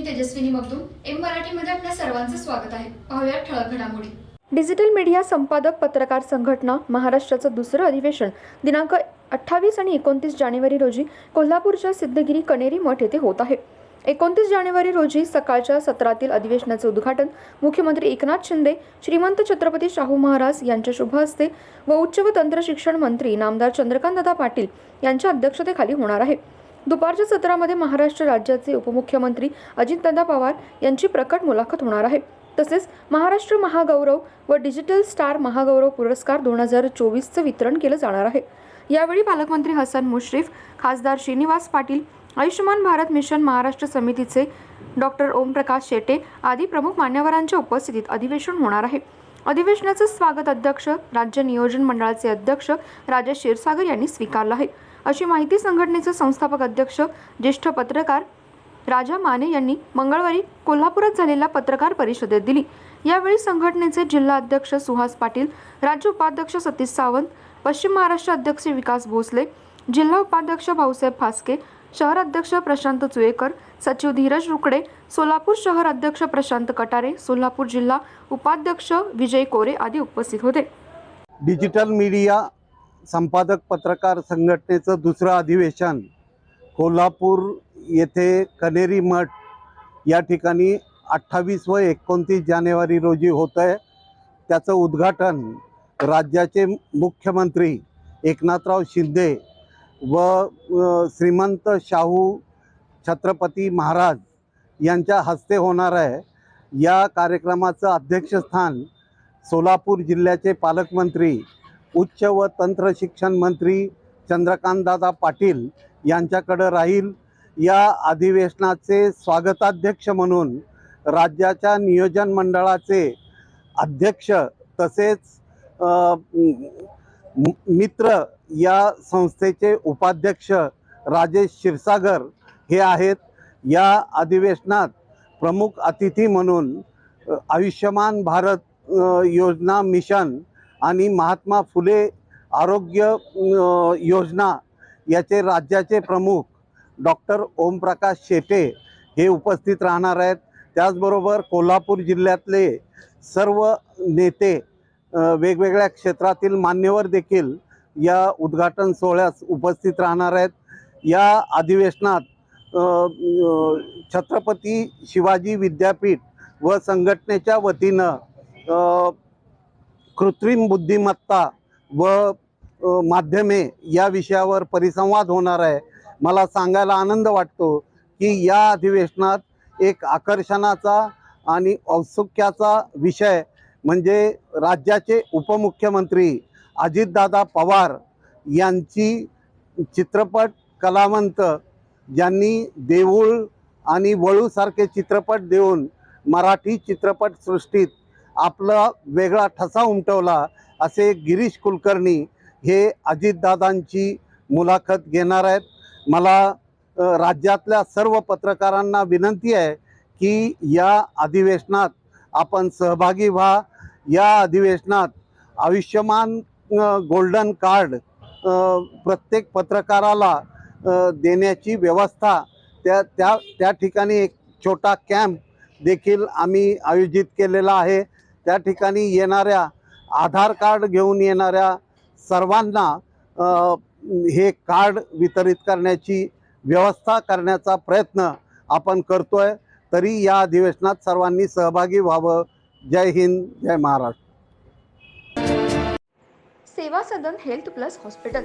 मी Tejaswini Magdum M मराठीमध्ये आपल्या सर्वांचं स्वागत आहे. पाहूया ठळक घडामोडी. डिजिटल मीडिया संपादक पत्रकार संघटना महाराष्ट्राचं दुसरं अधिवेशन. दिनांक अठ्ठावीस आणि एकोणतीस जानेवारी रोजी कोल्हापूरच्या सिद्धगिरी कनेरी मठ येथे होत आहे. एकोणतीस जानेवारी रोजी सकाळच्या सत्रातील अधिवेशनाचे उद्घाटन मुख्यमंत्री एकनाथ शिंदे श्रीमंत छत्रपती शाहू महाराज यांच्या शुभ हस्ते व उच्च व तंत्र शिक्षण मंत्री नामदार चंद्रकांतदादा पाटील यांच्या अध्यक्षतेखाली होणार आहे. दुपारच्या सत्रामध्ये महाराष्ट्र राज्याचे उपमुख्यमंत्री अजितदादा पवार यांची प्रकट मुलाखत होणार आहे. तसेच महाराष्ट्र महागौरव व डिजिटल स्टार महागौरव पुरस्कार दोन हजार चोवीसचं वितरण केलं जाणार आहे. यावेळी पालकमंत्री हसन मुश्रीफ खासदार श्रीनिवास पाटील आयुष्यमान भारत मिशन महाराष्ट्र समितीचे डॉक्टर ओमप्रकाश शेटे आदी प्रमुख मान्यवरांच्या उपस्थितीत अधिवेशन होणार आहे. अधिवेशनाचं स्वागत अध्यक्ष राज्य नियोजन मंडळाचे अध्यक्ष राजेश क्षीरसागर यांनी स्वीकारलं आहे. अशी माहिती संघटनेचे संस्थापक अध्यक्ष ज्येष्ठ पत्रकार राजा माने यांनी मंगळवारी कोल्हापुरात झालेल्या पत्रकार परिषदेत दिली. यावेळी संघटनेचे जिल्हा अध्यक्ष सुहास पाटील राज्य उपाध्यक्ष सतीश सावंत पश्चिम महाराष्ट्र अध्यक्ष विकास भोसले जिल्हा उपाध्यक्ष भाऊसाहेब फासके शहर अध्यक्ष प्रशांत चुएकर सचिव धीरज रुकडे सोलापूर शहर अध्यक्ष प्रशांत कटारे सोलापूर जिल्हा उपाध्यक्ष विजय कोरे आदी उपस्थित होते. डिजिटल मीडिया संपादक पत्रकार संघटनेचं दुसरं अधिवेशन कोल्हापूर येथे कनेरी मठ या ठिकाणी अठ्ठावीस व एकोणतीस जानेवारी रोजी होत आहे त्याचं उद्घाटन राज्याचे मुख्यमंत्री एकनाथराव शिंदे व श्रीमंत शाहू छत्रपती महाराज यांच्या हस्ते होणार आहे. या कार्यक्रमाचं अध्यक्षस्थान सोलापूर जिल्ह्याचे पालकमंत्री उच्च व तंत्र शिक्षण मंत्री चंद्रकांतदादा पाटील यांच्याकडं राहील. या अधिवेशनाचे स्वागताध्यक्ष म्हणून राज्याच्या नियोजन मंडळाचे अध्यक्ष तसेच मित्र या संस्थेचे उपाध्यक्ष राजेश क्षीरसागर हे आहेत. या अधिवेशनात प्रमुख अतिथी म्हणून आयुष्यमान भारत योजना मिशन आणि महात्मा फुले आरोग्य योजना याचे राज्याचे प्रमुख डॉक्टर ओमप्रकाश शेटे हे उपस्थित राहणार आहेत. त्याचबरोबर कोल्हापूर जिल्ह्यातले सर्व नेते वेगवेगळ्या क्षेत्रातील मान्यवर देखील या उद्घाटन सोहळ्यास उपस्थित राहणार आहेत. या अधिवेशनात छत्रपती शिवाजी विद्यापीठ व संघटनेच्या वतीनं कृत्रिम बुद्धिमत्ता व माध्यमे या विषयावर परिसंवाद होणार आहे. मला सांगायला आनंद वाटतो की या अधिवेशनात एक आकर्षणाचा आणि औत्सुक्याचा विषय म्हणजे राज्याचे उपमुख्यमंत्री अजितदादा पवार यांची चित्रपट कलावंत ज्यांनी देऊळ आणि वळूसारखे चित्रपट देऊन मराठी चित्रपटसृष्टीत आपला वेगळा ठसा उमटवला असे गिरीश कुलकर्णी हे अजितदादांची मुलाखत घेणार आहेत. मला राज्यातल्या सर्व पत्रकारांना विनंती आहे की या अधिवेशनात आपण सहभागी व्हा. या अधिवेशनात आयुष्यमान गोल्डन कार्ड प्रत्येक पत्रकाराला देण्याची व्यवस्था त्या त्या त्या ठिकाणी एक छोटा कॅम्प देखील आम्ही आयोजित केलेला आहे. त्या ठिकाणी येणाऱ्या आधार कार्ड घेऊन येणाऱ्या सर्वांना हे कार्ड वितरित करण्याची व्यवस्था करण्याचा प्रयत्न आपण करतोय. तरी या अधिवेशनात सर्वांनी सहभागी व्हावं. जय हिंद जय Maharashtra. Seva Sadan health plus hospital.